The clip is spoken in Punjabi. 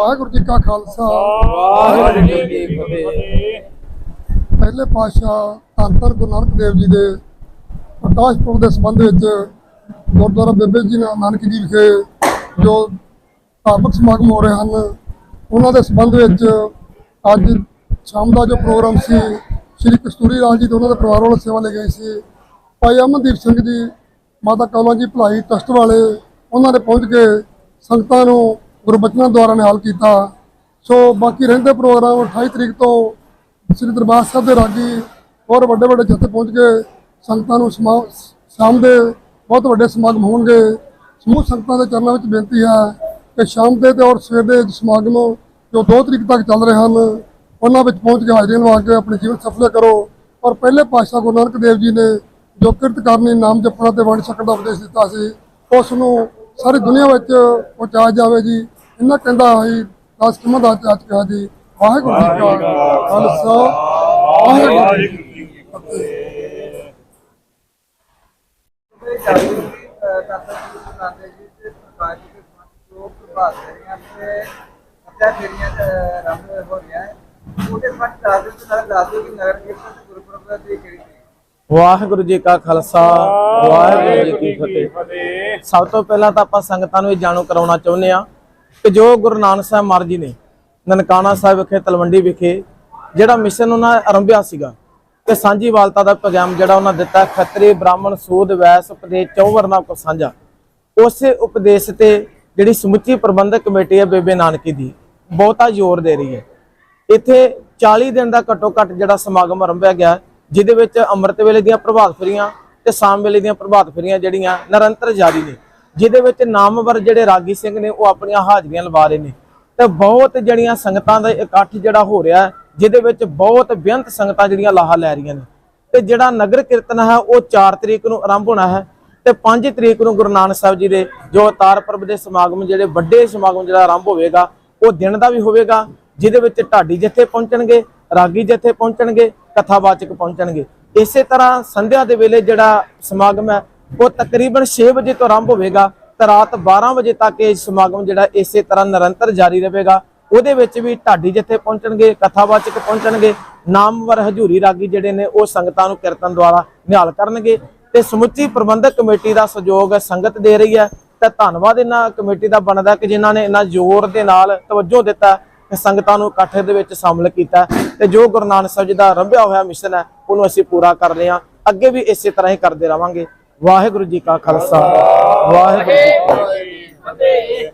ਵਾਹਿਗੁਰੂ ਜੀ ਕਾ ਖਾਲਸਾ। ਵਾਹਿਗੁਰੂ ਜੀ ਕੀ ਫਤਿਹ। ਪਹਿਲੇ ਪਾਤਸ਼ਾਹ ਧੰਨ ਗੁਰੂ ਨਾਨਕ ਦੇਵ ਜੀ ਦੇ ਪ੍ਰਕਾਸ਼ ਪੁਰਬ ਦੇ ਸੰਬੰਧ ਵਿੱਚ ਗੁਰਦੁਆਰਾ ਬੇਬੇ ਜੀ ਨਾਨਕ ਜੀ ਵਿਖੇ ਜੋ ਧਾਰਮਿਕ ਸਮਾਗਮ ਹੋ ਰਹੇ ਹਨ ਉਹਨਾਂ ਦੇ ਸੰਬੰਧ ਵਿੱਚ ਅੱਜ ਸ਼ਾਮ ਦਾ ਜੋ ਪ੍ਰੋਗਰਾਮ ਸੀ ਸ਼੍ਰੀ ਕਸਤੂਰੀ ਲਾਲ ਜੀ ਤੇ ਉਹਨਾਂ ਦੇ ਪਰਿਵਾਰ ਵੱਲੋਂ ਸੇਵਾ ਲਈ ਗਈ ਸੀ। ਭਾਈ ਅਮਨਦੀਪ ਸਿੰਘ ਜੀ ਮਾਤਾ ਕੌਲਾਂ ਜੀ ਭਲਾਈ ਟਰਸਟ ਵਾਲੇ ਉਹਨਾਂ ਨੇ ਪਹੁੰਚ ਕੇ ਸੰਗਤਾਂ ਨੂੰ ਗੁਰਬਚਨਾਂ ਦੁਆਰਾ ਨਿਹਾਲ ਕੀਤਾ। ਸੋ ਬਾਕੀ ਰਹਿੰਦੇ ਪ੍ਰੋਗਰਾਮ 28 ਤਰੀਕ ਤੋਂ ਸ੍ਰੀ ਦਰਬਾਰ ਸਾਹਿਬ ਦੇ ਰਾਗੀ ਹੋਰ ਵੱਡੇ ਵੱਡੇ ਜਥੇ ਪਹੁੰਚ ਕੇ ਸੰਗਤਾਂ ਨੂੰ ਸਮਾ- ਸ਼ਾਮ ਦੇ ਬਹੁਤ ਵੱਡੇ ਸਮਾਗਮ ਹੋਣਗੇ। ਸਮੂਹ ਸੰਗਤਾਂ ਦੇ ਚਰਨਾਂ ਵਿੱਚ ਬੇਨਤੀ ਹੈ ਕਿ ਸ਼ਾਮ ਦੇ ਤੇ ਔਰ ਸਵੇਰ ਦੇ ਸਮਾਗਮ ਜੋ 2 ਤਰੀਕ ਤੱਕ ਚੱਲ ਰਹੇ ਹਨ, ਉਹਨਾਂ ਵਿੱਚ ਪਹੁੰਚ ਕੇ ਹਾਜ਼ਰੀ ਲਵਾ ਕੇ ਆਪਣੇ ਜੀਵਨ ਸਫਲ ਕਰੋ। ਔਰ ਪਹਿਲੇ ਪਾਤਸ਼ਾਹ ਗੁਰੂ ਨਾਨਕ ਦੇਵ ਜੀ ਨੇ ਜੋ ਕਿਰਤ ਕਰਨੀ, ਨਾਮ ਜਪਣਾ ਤੇ ਵੰਡ ਛਕਣ ਦਾ ਉਪਦੇਸ਼ ਦਿੱਤਾ ਸੀ, ਉਸ ਨੂੰ ਸਾਰੀ ਦੁਨੀਆ ਵਿੱਚ ਪਹੁੰਚਾਇਆ ਜਾਵੇ ਜੀ। ਇਹਨਾਂ ਕਹਿੰਦਾ ਹੋਈ ਦਾਸ ਕਿਮਾ ਚਾਚ ਕਿਹਾ ਜੀ। ਵਾਹਿਗੁਰੂ ਜੀ ਕਾ ਖਾਲਸਾ। ਵਾਹਿਗੁਰੂ ਜੀ ਕੀ ਫਤਿਹ ਵਾਹਿਗੁਰੂ ਜੀ ਕਾ ਖਾਲਸਾ ਵਾਹਿਗੁਰੂ ਜੀ ਕੀ ਫਤਿਹ। ਸਭ ਤੋਂ ਪਹਿਲਾਂ ਤਾਂ ਆਪਾਂ ਸੰਗਤਾਂ ਨੂੰ ਇਹ ਜਾਣੂ ਕਰਾਉਣਾ ਚਾਹੁੰਦੇ ਆ ਕਿ ਜੋ ਗੁਰੂ ਨਾਨਕ ਸਾਹਿਬ ਮਹਾਰਾਜ ਜੀ ਨੇ ਨਨਕਾਣਾ ਸਾਹਿਬ ਵਿਖੇ ਤਲਵੰਡੀ ਵਿਖੇ ਜਿਹੜਾ ਮਿਸ਼ਨ ਉਹਨਾਂ ਆਰੰਭਿਆ ਸੀਗਾ ਤੇ ਸਾਂਝੀਵਾਲਤਾ ਦਾ ਪੈਗਾਮ ਜਿਹੜਾ ਉਹਨਾਂ ਦਿੱਤਾ ਖੱਤਰੀ ਬ੍ਰਾਹਮਣ ਸੂਦ ਵੈਸ ਉਪਦੇਸ਼ ਚੌਵਰਨਾ ਕੋ ਸਾਂਝਾ। ਉਸੇ ਉਪਦੇਸ਼ ਤੇ ਜਿਹੜੀ ਸਮੁੱਚੀ ਪ੍ਰਬੰਧਕ ਕਮੇਟੀ ਹੈ ਬੇਬੇ ਨਾਨਕੀ ਦੀ ਬਹੁਤਾ ਜ਼ੋਰ ਦੇ ਰਹੀ ਹੈ। ਇੱਥੇ 40 ਦਿਨ ਦਾ ਘੱਟੋ ਘੱਟ ਜਿਹੜਾ ਸਮਾਗਮ ਆਰੰਭਿਆ ਗਿਆ ਜਿਹਦੇ ਵਿੱਚ ਅੰਮ੍ਰਿਤ ਵੇਲੇ ਦੀਆਂ ਪ੍ਰਭਾਤ ਫੇਰੀਆਂ ਤੇ ਸ਼ਾਮ ਵੇਲੇ ਦੀਆਂ ਪ੍ਰਭਾਤ ਫੇਰੀਆਂ ਜਿਹੜੀਆਂ ਨਿਰੰਤਰ ਜਾਰੀ ਨੇ ਜਿਹਦੇ ਵਿੱਚ ਨਾਮਵਰ ਜਿਹੜੇ ਰਾਗੀ ਸਿੰਘ ਨੇ ਉਹ ਆਪਣੀਆਂ ਹਾਜ਼ਰੀਆਂ ਲਵਾ ਰਹੇ ਨੇ। ਤੇ ਬਹੁਤ ਜਿਹੜੀਆਂ ਸੰਗਤਾਂ ਦਾ ਇਕੱਠ ਜਿਹੜਾ ਹੋ ਰਿਹਾ ਹੈ, ਜਿਹਦੇ ਵਿੱਚ ਬਹੁਤ ਬੇਅੰਤ ਸੰਗਤਾਂ ਜਿਹੜੀਆਂ ਲਾਹਾ ਲੈ ਰਹੀਆਂ ਨੇ। ਤੇ ਜਿਹੜਾ ਨਗਰ ਕੀਰਤਨ ਹੈ ਉਹ 4 ਤਰੀਕ ਨੂੰ ਆਰੰਭ ਹੋਣਾ ਹੈ ਤੇ 5 ਤਰੀਕ ਨੂੰ ਗੁਰੂ ਨਾਨਕ ਸਾਹਿਬ ਜੀ ਦੇ ਜੋ ਅਵਤਾਰ ਪੁਰਬ ਦੇ ਸਮਾਗਮ ਜਿਹੜੇ ਵੱਡੇ ਸਮਾਗਮ ਜਿਹੜਾ ਆਰੰਭ ਹੋਵੇਗਾ ਉਹ ਦਿਨ ਦਾ ਵੀ ਹੋਵੇਗਾ ਜਿਹਦੇ ਵਿੱਚ ਢਾਡੀ ਜਥੇ ਪਹੁੰਚਣਗੇ ਰਾਗੀ ਜਥੇ ਪਹੁੰਚਣਗੇ ਕਥਾਵਾਚਕ ਪਹੁੰਚਣਗੇ। ਇਸੇ ਤਰ੍ਹਾਂ ਸੰਧਿਆ ਦੇ ਵੇਲੇ ਜਿਹੜਾ ਸਮਾਗਮ ਹੈ, ਉਹ ਤਕਰੀਬਨ 6 ਵਜੇ ਤੋਂ ਆਰੰਭ ਹੋਵੇਗਾ ਤੇ ਰਾਤ 12 ਵਜੇ ਤੱਕ ਇਹ ਸਮਾਗਮ ਜਿਹੜਾ ਇਸੇ ਤਰ੍ਹਾਂ ਨਿਰੰਤਰ ਜਾਰੀ ਰਹੇਗਾ। ਉਹਦੇ ਵਿੱਚ ਵੀ ਢਾਡੀ ਜਿੱਥੇ ਪਹੁੰਚਣਗੇ, ਕਥਾਵਾਚਕ ਪਹੁੰਚਣਗੇ, ਨਾਮਵਰ ਹਜੂਰੀ ਰਾਗੀ ਜਿਹੜੇ ਨੇ, ਉਹ ਸੰਗਤਾਂ ਨੂੰ ਕੀਰਤਨ ਦੁਆਰਾ ਨਿਹਾਲ ਕਰਨਗੇ ਤੇ ਸਮੁੱਚੀ ਪ੍ਰਬੰਧਕ ਕਮੇਟੀ ਦਾ ਸਹਿਯੋਗ ਸੰਗਤ ਦੇ ਰਹੀ ਹੈ। ਤਾਂ ਧੰਨਵਾਦ ਇਹਨਾਂ ਕਮੇਟੀ ਦਾ ਬਣਦਾ ਕਿ ਜਿਨ੍ਹਾਂ ਨੇ ਇਹਨਾਂ ਜ਼ੋਰ ਦੇ ਨਾਲ ਤਵੱਜੋ ਦਿੱਤਾ। ਸੰਗਤਾਂ ਨੂੰ ਇਕੱਠ ਦੇ ਵਿੱਚ ਸ਼ਾਮਲ ਕੀਤਾ ਤੇ ਜੋ ਗੁਰੂ ਨਾਨਕ ਸਾਹਿਬ ਜੀ ਦਾ ਰੰਭਿਆ ਹੋਇਆ ਮਿਸ਼ਨ ਹੈ, ਉਹਨੂੰ ਅਸੀਂ ਪੂਰਾ ਕਰ ਰਹੇ ਹਾਂ। ਅੱਗੇ ਵੀ ਇਸੇ ਤਰ੍ਹਾਂ ਹੀ ਕਰਦੇ ਰਵਾਂਗੇ। ਵਾਹਿਗੁਰੂ ਜੀ ਕਾ ਖਾਲਸਾ। ਵਾਹਿਗੁਰੂ ਜੀ ਕੀ ਫਤਿਹ।